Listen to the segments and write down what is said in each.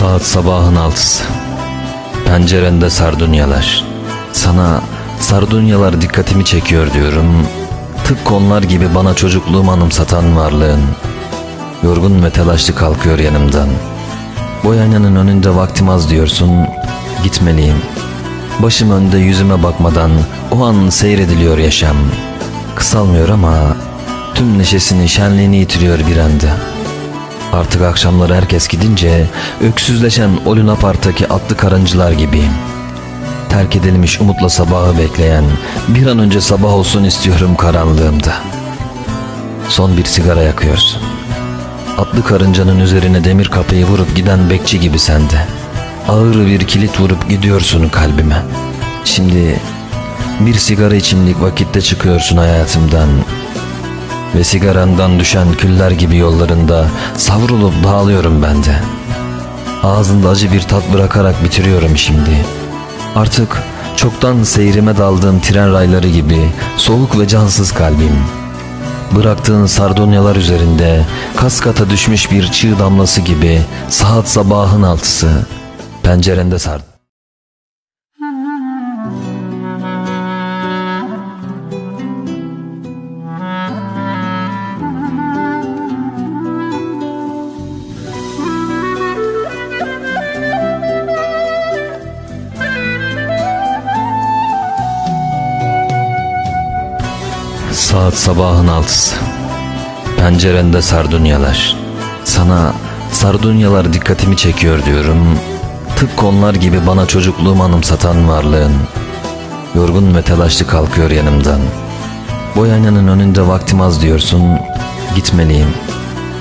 Saat sabahın altısı. Pencerende sardunyalar. Sana sardunyalar dikkatimi çekiyor diyorum. Tıpkı onlar gibi bana çocukluğumu anımsatan varlığın. Yorgun ve telaşlı kalkıyor yanımdan. Boyanyanın önünde vaktim az diyorsun. Gitmeliyim. Başım önde yüzüme bakmadan o an seyrediliyor yaşam. Kısalmıyor ama tüm neşesini şenliğini yitiriyor bir anda. Artık akşamları herkes gidince öksüzleşen o Luna Park'taki atlı karıncılar gibiyim. Terk edilmiş umutla sabahı bekleyen bir an önce sabah olsun istiyorum karanlığımda. Son bir sigara yakıyorsun. Atlı karıncanın üzerine demir kapıyı vurup giden bekçi gibi sende. Ağır bir kilit vurup gidiyorsun kalbime. Şimdi bir sigara içimlik vakitte çıkıyorsun hayatımdan. Ve sigarandan düşen küller gibi yollarında savrulup dağılıyorum ben de. Ağzında acı bir tat bırakarak bitiriyorum şimdi. Artık çoktan seyrime daldığım tren rayları gibi soğuk ve cansız kalbim. Bıraktığın sardunyalar üzerinde kaskata düşmüş bir çığ damlası gibi saat sabahın altısı pencerende sardı. Saat sabahın altısı. Pencerende sardunyalar. Sana sardunyalar dikkatimi çekiyor diyorum. Tıpkı onlar gibi bana çocukluğumu anımsatan varlığın. Yorgun ve telaşlı kalkıyor yanımdan. Boyanyanın önünde vaktim az diyorsun. Gitmeliyim.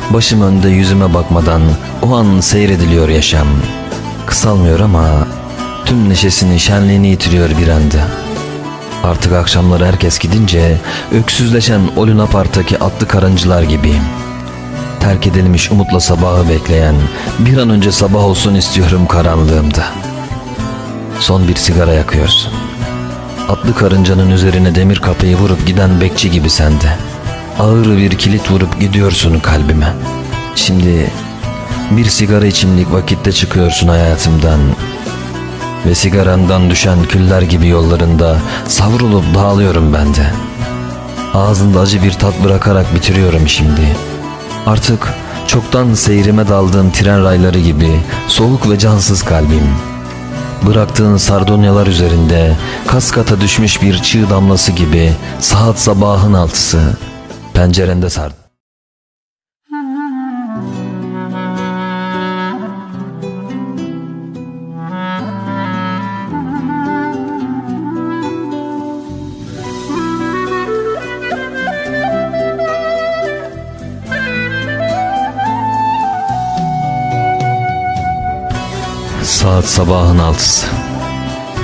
Başım önde yüzüme bakmadan o an seyrediliyor yaşam. Kısalmıyor ama tüm neşesini şenliğini yitiriyor bir anda. Artık akşamları herkes gidince öksüzleşen o Luna Park'taki atlı karıncılar gibiyim. Terk edilmiş umutla sabahı bekleyen bir an önce sabah olsun istiyorum karanlığımda. Son bir sigara yakıyorsun. Atlı karıncanın üzerine demir kapıyı vurup giden bekçi gibi sende. Ağır bir kilit vurup gidiyorsun kalbime. Şimdi bir sigara içimlik vakitte çıkıyorsun hayatımdan. Ve sigarandan düşen küller gibi yollarında savrulup dağılıyorum ben de. Ağzında acı bir tat bırakarak bitiriyorum şimdi. Artık çoktan seyrime daldığım tren rayları gibi soğuk ve cansız kalbim. Bıraktığın sardunyalar üzerinde kaskata düşmüş bir çığ damlası gibi saat sabahın altısı pencerende sardı. Saat sabahın altısı.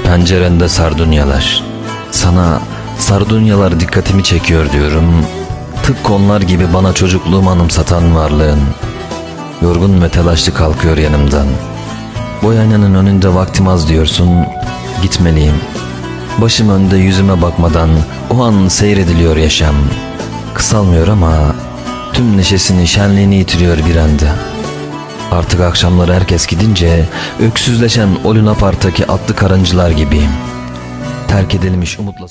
Pencerende sardunyalar. Sana sardunyalar dikkatimi çekiyor diyorum. Tıpkı onlar gibi bana çocukluğumu anımsatan varlığın. Yorgun ve telaşlı kalkıyor yanımdan. Boyanyanın önünde vaktim az diyorsun. Gitmeliyim. Başım önde yüzüme bakmadan o an seyrediliyor yaşam. Kısalmıyor ama tüm neşesini şenliğini yitiriyor bir anda. Artık akşamları herkes gidince öksüzleşen o Luna Park'taki atlı karıncılar gibiyim. Terk edilmiş umutla